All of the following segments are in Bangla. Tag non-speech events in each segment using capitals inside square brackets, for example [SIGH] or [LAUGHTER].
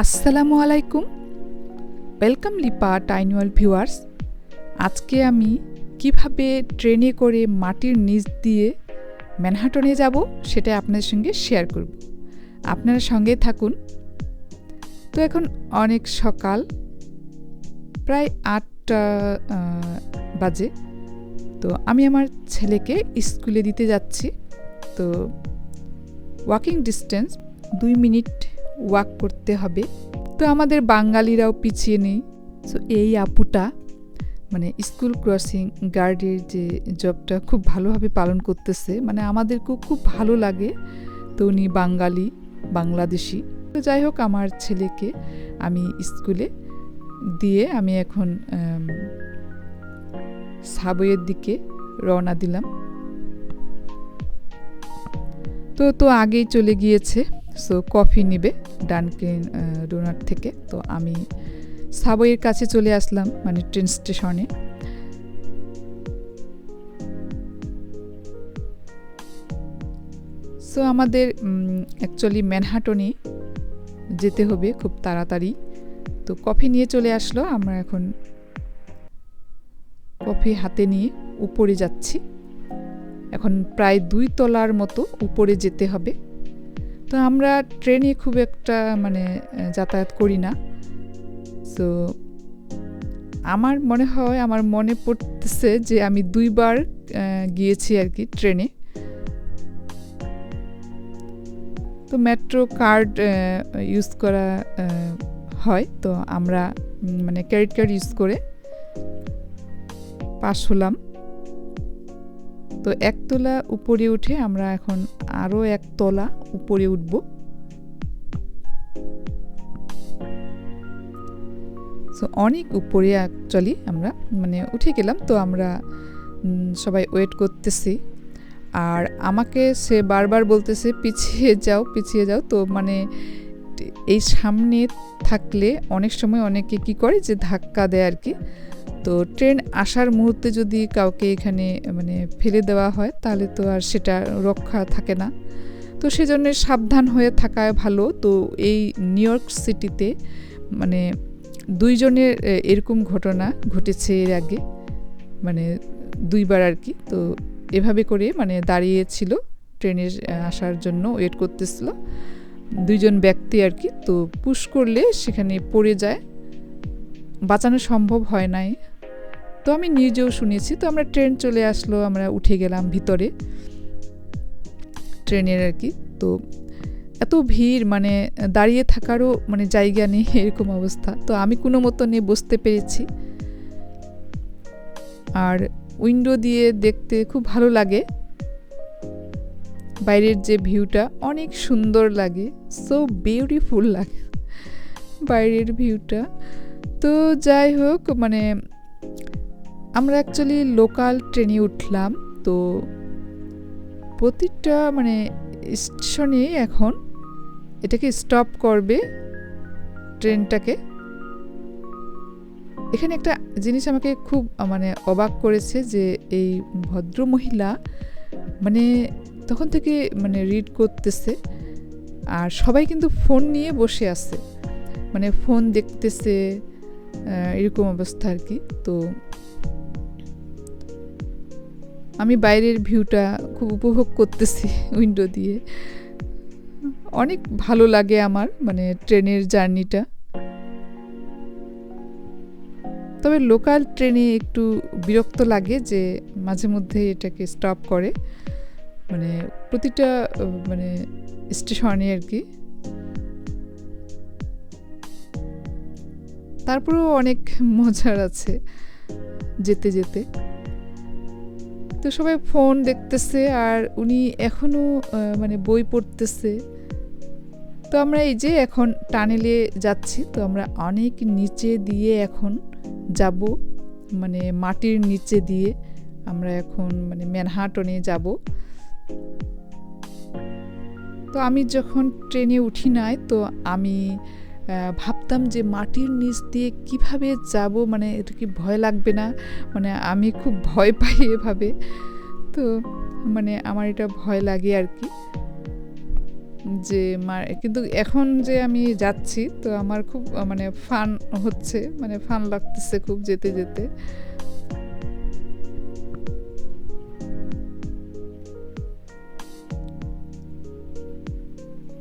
আসসালামু আলাইকুম। ওয়েলকাম লিপা টাইনুয়াল ভিউয়ার্স আজকে আমি কীভাবে ট্রেনে করে মাটির নিচ দিয়ে ম্যানহাটনে যাব সেটা আপনাদের সঙ্গে শেয়ার করব। আপনারা সঙ্গে থাকুন। তো এখন অনেক সকাল, প্রায় আটটা বাজে। তো আমি আমার ছেলেকে স্কুলে দিতে যাচ্ছি। তো ওয়াকিং ডিস্টেন্স দুই মিনিট ওয়াক করতে হবে। তো আমাদের বাঙালিরাও পিছিয়ে নেই। সো এই আপুটা মানে স্কুল ক্রসিং গার্ডের যে জবটা খুব ভালোভাবে পালন করতেছে মানে আমাদেরকেও খুব ভালো লাগে। তো উনি বাঙালি বাংলাদেশি। তো যাই হোক আমার ছেলেকে আমি স্কুলে দিয়ে আমি এখন আম, সাবইয়ের দিকে রওনা দিলাম। তো তো আগেই চলে গিয়েছে। সো কফি নেবে ডানকিন ডোনাট থেকে। তো আমি সাবইয়ের কাছে চলে আসলাম মানে ট্রেন স্টেশনে সো আমাদের অ্যাকচুয়ালি ম্যানহাটনে যেতে হবে খুব তাড়াতাড়ি। তো কফি নিয়ে চলে আসলো, আমরা এখন কফি হাতে নিয়ে উপরে যাচ্ছি। এখন প্রায় দুই তলার মতো উপরে যেতে হবে। তো আমরা ট্রেনে খুব একটা মানে যাতায়াত করি না। তো আমার মনে হয়, আমার মনে পড়তেছে যে আমি দুইবার গিয়েছি আর কি ট্রেনে। তো মেট্রো কার্ড ইউজ করা হয়। তো আমরা মানে ক্রেডিট কার্ড ইউজ করে পাস হলাম। তো একতলা উপরে উঠে আমরা এখন আরও একতলা উপরে উঠব। সো অনেক উপরে অ্যাকচুয়ালি আমরা মানে উঠে গেলাম, তো আমরা সবাই ওয়েট করতেছি। আর আমাকে সে বারবার বলতেছে, পিছিয়ে যাও পিছিয়ে যাও। তো মানে এই সামনে থাকলে অনেক সময় অনেকে কি করে, যে ধাক্কা দেয় আর কি। তো ট্রেন আসার মুহূর্তে যদি কাউকে এখানে মানে ফেলে দেওয়া হয়, তাহলে তো আর সেটা রক্ষা থাকে না। তো সেজন্য সাবধান হয়ে থাকা ভালো। তো এই নিউ ইয়র্ক সিটিতে মানে দুইজনের এরকম ঘটনা ঘটেছে এর আগে মানে দুইবার আর কি। তো এভাবে করে মানে দাঁড়িয়েছিল, ট্রেনের আসার জন্য ওয়েট করতেছিল। দুইজন ব্যক্তি আর কি, তো পুশ করলে সেখানে পড়ে যায়। বাঁচানো সম্ভব হয় নাই। তো আমি নিজেও শুনেছি, তো আমরা ট্রেন চলে আসলো, আমরা উঠে গেলাম ভিতরে। ট্রেনের আর কি, তো এত ভিড় মানে দাঁড়িয়ে থাকারও মানে জায়গা নেই, [LAUGHS] এরকম অবস্থা। তো আমি কোনো মতো নিয়ে বসতে পেরেছি। আর উইন্ডো দিয়ে দেখতে খুব ভালো লাগে। বাইরের যে ভিউটা অনেক সুন্দর লাগে, সো বিউটিফুল লাগে। বাইরের ভিউটা। তো যাই হোক মানে আমরা অ্যাকচুয়ালি লোকাল ট্রেনে উঠলাম, তো প্রতিটা মানে স্টেশনে এখন এটাকে স্টপ করবে ট্রেনটাকে এখানে একটা জিনিস আমাকে খুব মানে অবাক করেছে যে এই ভদ্র মহিলা মানে তখন থেকে মানে রিড করতেছে আর সবাই কিন্তু ফোন নিয়ে বসে আছে। মানে ফোন দেখতেছে এরকম অবস্থা আর কি। তো আমি বাইরের ভিউটা খুব উপভোগ করতেছি উইন্ডো দিয়ে। অনেক ভালো লাগে আমার মানে ট্রেনের জার্নিটা। তবে লোকাল ট্রেনে একটু বিরক্ত লাগে যে মাঝে মধ্যে এটাকে স্টপ করে। মানে প্রতিটা মানে স্টেশনে আর কি। তারপরেও অনেক মজার আছে যেতে যেতে। তো সবাই ফোন দেখতেছে আর উনি এখনও মানে বই পড়তেছে। তো আমরা এই যে এখন টানেলে যাচ্ছি, তো আমরা অনেক নিচে দিয়ে এখন যাব মানে মাটির নিচে দিয়ে আমরা এখন মানে ম্যানহাটনে যাব। তো আমি যখন ট্রেনে উঠি নাই, তো আমি ভাবতাম যে মাটির নিচ দিয়ে কীভাবে যাব মানে এটা কি ভয় লাগবে না? মানে আমি খুব ভয় পাই এভাবে। তো মানে আমার এটা ভয় লাগে আর কি। যে কিন্তু এখন যে আমি যাচ্ছি, তো আমার খুব মানে ফান হচ্ছে মানে ফান লাগতেছে খুব যেতে যেতে।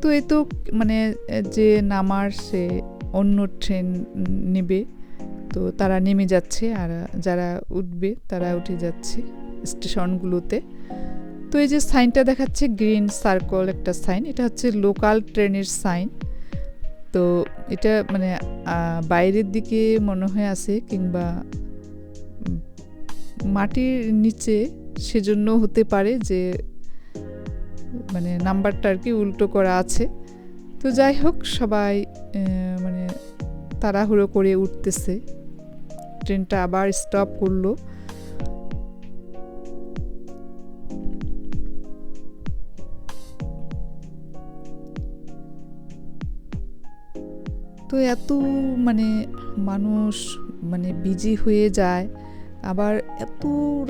তো এ তো মানে যে নামার সে অন্য ট্রেন নেবে, তো তারা নেমে যাচ্ছে আর যারা উঠবে তারা উঠে যাচ্ছে স্টেশনগুলোতে। তো এই যে সাইনটা দেখাচ্ছে গ্রিন সার্কল একটা সাইন, এটা হচ্ছে লোকাল ট্রেনের সাইন। তো এটা মানে বাইরের দিকে মনে হয় আছে কিংবা মাটির নিচে সেজন্য হতে পারে যে মানে নাম্বারটা আর কি উল্টো করা আছে। তো যাই হোক, সবাই মানে তাড়াহুড়ো করে উঠতেছে। ট্রেনটা আবার স্টপ করল। তো এত মানে মানুষ মানে বিজি হয়ে যায়। আবার এত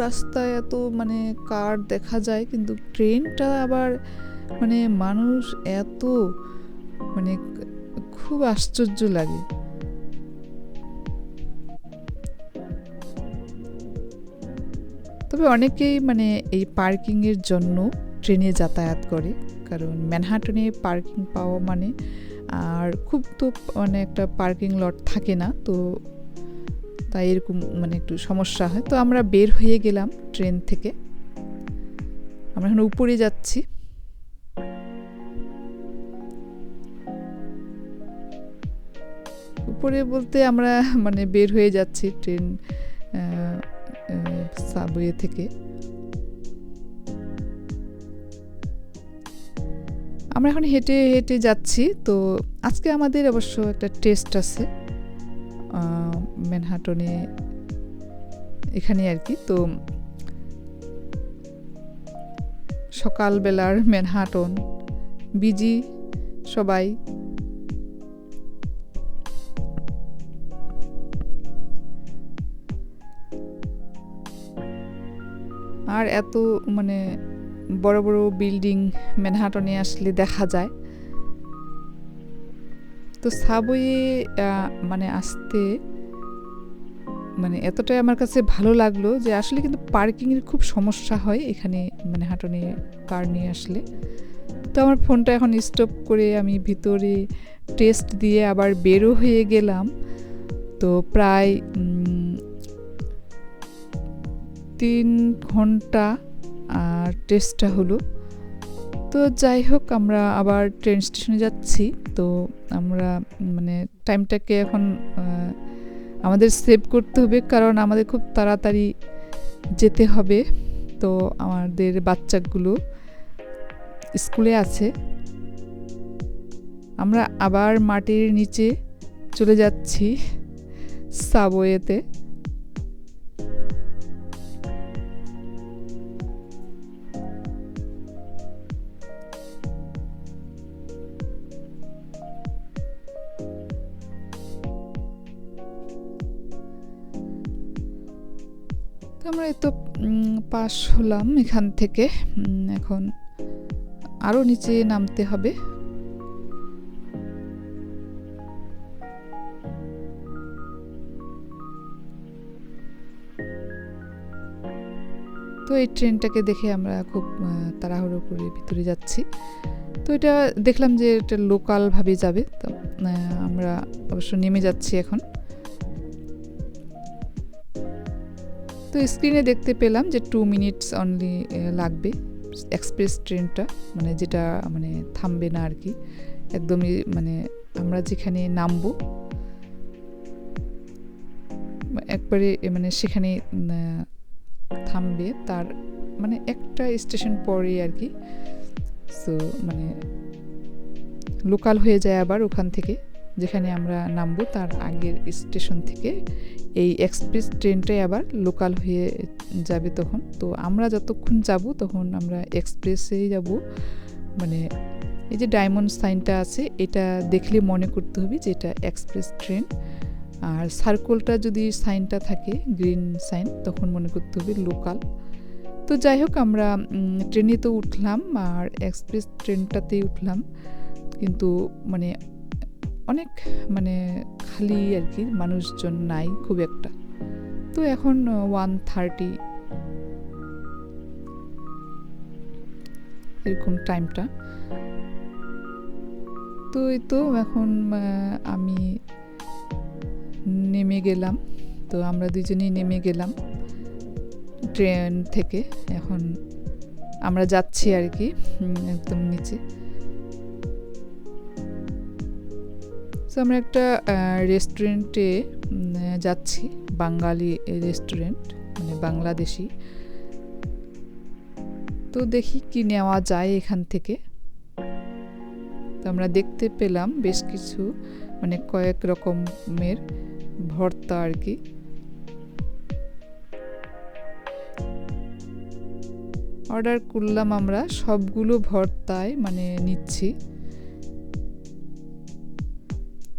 রাস্তায় এত মানে কার দেখা যায়, কিন্তু ট্রেনটা আবার মানে মানুষ এত মানে খুব আশ্চর্য লাগে। তবে অনেকেই মানে এই পার্কিংয়ের জন্য ট্রেনে যাতায়াত করে, কারণ ম্যানহাটনে পার্কিং পাওয়া মানে আর খুব তো মানে একটা পার্কিং লট থাকে না, তো তাই এরকম মানে একটু সমস্যা হয়। তো আমরা বের হয়ে গেলাম ট্রেন থেকে। আমরা এখন উপরে যাচ্ছি। উপরে বলতে আমরা মানে বের হয়ে যাচ্ছি ট্রেন সাবওয়ে থেকে। আমরা এখন হেঁটে হেঁটে যাচ্ছি। তো আজকে আমাদের অবশ্য একটা টেস্ট আছে। ম্যানহাটনে এখানে আর কি। তো সকালবেলার ম্যানহাটন বিজি সবাই। আর এত মানে বড় বড় বিল্ডিং ম্যানহাটনে আসলে দেখা যায়। তো সাবওয়ে মানে আসতে মানে এতটাই আমার কাছে ভালো লাগল যে আসলে কিন্তু পার্কিংয়ের খুব সমস্যা হয় এখানে মানে হাটনে, কার নিয়ে আসলে। তো আমার ফোনটা এখন স্টপ করে আমি ভিতরে টেস্ট দিয়ে আবার বেরো হয়ে গেলাম। তো প্রায় তিন ঘণ্টা আর টেস্টটা হলো। তো যাই হোক, আমরা আবার ট্রেন স্টেশনে যাচ্ছি। তো আমরা মানে টাইমটাকে এখন আমাদের সেভ করতে হবে কারণ আমাদের খুব তাড়াতাড়ি যেতে হবে। তো আমাদের বাচ্চাগুলো স্কুলে আছে। আমরা আবার মাটির নিচে চলে যাচ্ছি সাবওয়েতে। তো আমরা এই তো পাশ হলাম এখান থেকে। এখন আরও নিচে নামতে হবে। তো এই ট্রেনটাকে দেখে আমরা খুব তাড়াহুড়ো করে ভিতরে যাচ্ছি। তো এটা দেখলাম যে এটা লোকালভাবে যাবে। তো আমরা অবশ্য নেমে যাচ্ছি এখন। তো স্ক্রিনে দেখতে পেলাম যে টু মিনিটস অনলি লাগবে এক্সপ্রেস ট্রেনটা মানে যেটা মানে থামবে না আর কি। একদমই মানে আমরা যেখানে নামবো, একবারে মানে সেখানে থামবে তার মানে একটা স্টেশন পরে আর কি। সো মানে লোকাল হয়ে যায় আবার ওখান থেকে। যেখানে আমরা নামবো তার আগের স্টেশন থেকে। এই এক্সপ্রেস ট্রেনটাই আবার লোকাল হয়ে যাবে তখন। তো আমরা যতক্ষণ যাব তখন আমরা এক্সপ্রেসেই যাব। মানে এই যে ডায়মন্ড সাইনটা আছে, এটা দেখলে মনে করতে হবে যে এটা এক্সপ্রেস ট্রেন। আর সার্কলটা যদি সাইনটা থাকে, গ্রিন সাইন, তখন মনে করতে হবে লোকাল। তো যাই হোক, আমরা ট্রেনে তো উঠলাম, আর এক্সপ্রেস ট্রেনটাতেই উঠলাম। কিন্তু মানে অনেক মানে খালি আর কি, মানুষজন নাই খুব একটা। তো এখন ওয়ান থার্টি এরকম টাইমটা তো এই তো এখন আমি নেমে গেলাম। তো আমরা দুজনেই নেমে গেলাম ট্রেন থেকে। এখন আমরা যাচ্ছি আর কি একদম নিচে। তো আমরা একটা রেস্টুরেন্টে যাচ্ছি, বাঙালি রেস্টুরেন্ট মানে বাংলাদেশি। তো দেখি কি নেওয়া যায় এখান থেকে। তো আমরা দেখতে পেলাম বেশ কিছু মানে কয়েক রকমের ভর্তা আর কি। অর্ডার করলাম আমরা, সবগুলো ভর্তায় মানে নিচ্ছি।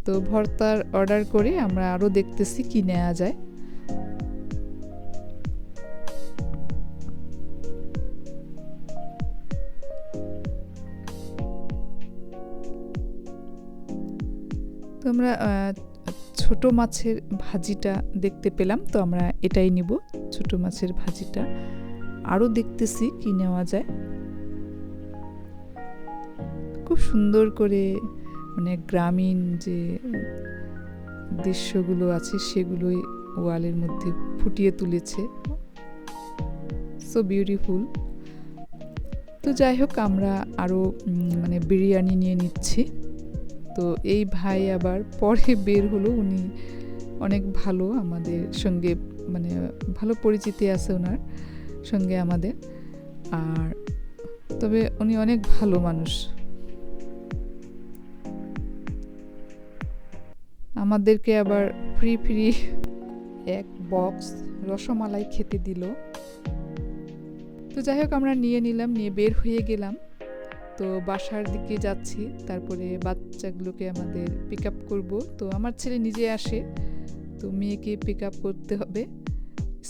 তো ভর্তার অর্ডার করে আমরা আরও দেখতেছি কি নেওয়া যায়। তো আমরা ছোট মাছের ভাজিটা দেখতে পেলাম, তো আমরা এটাই নিব, ছোট মাছের ভাজিটা। আরও দেখতেছি কি নেওয়া যায়। খুব সুন্দর করে মানে গ্রামীণ যে দৃশ্যগুলো আছে সেগুলোই ওয়ালের মধ্যে ফুটিয়ে তুলেছে। সো বিউটিফুল তো যাই হোক, আমরা আরও মানে বিরিয়ানি নিয়ে নিচ্ছি। তো এই ভাই আবার পরে বের হলো, উনি অনেক ভালো আমাদের সঙ্গে মানে ভালো পরিচিতি আছে ওনার সঙ্গে আমাদের। আর তবে উনি অনেক ভালো মানুষ। আমাদেরকে আবার ফ্রি ফ্রি এক বক্স রসমালাই খেতে দিল। তো যাই হোক, আমরা নিয়ে নিলাম, নিয়ে বের হয়ে গেলাম। তো বাসার দিকে যাচ্ছি, তারপরে বাচ্চাগুলোকে আমাদের পিক আপ করব। তো আমার ছেলে নিজে আসে, তো মেয়েকে পিক আপ করতে হবে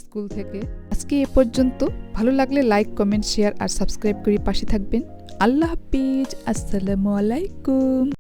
স্কুল থেকে। আজকে এ পর্যন্ত। ভালো লাগলে লাইক কমেন্ট শেয়ার আর সাবস্ক্রাইব করে পাশে থাকবেন। আল্লাহ হাফিজ, আসসালামু আলাইকুম।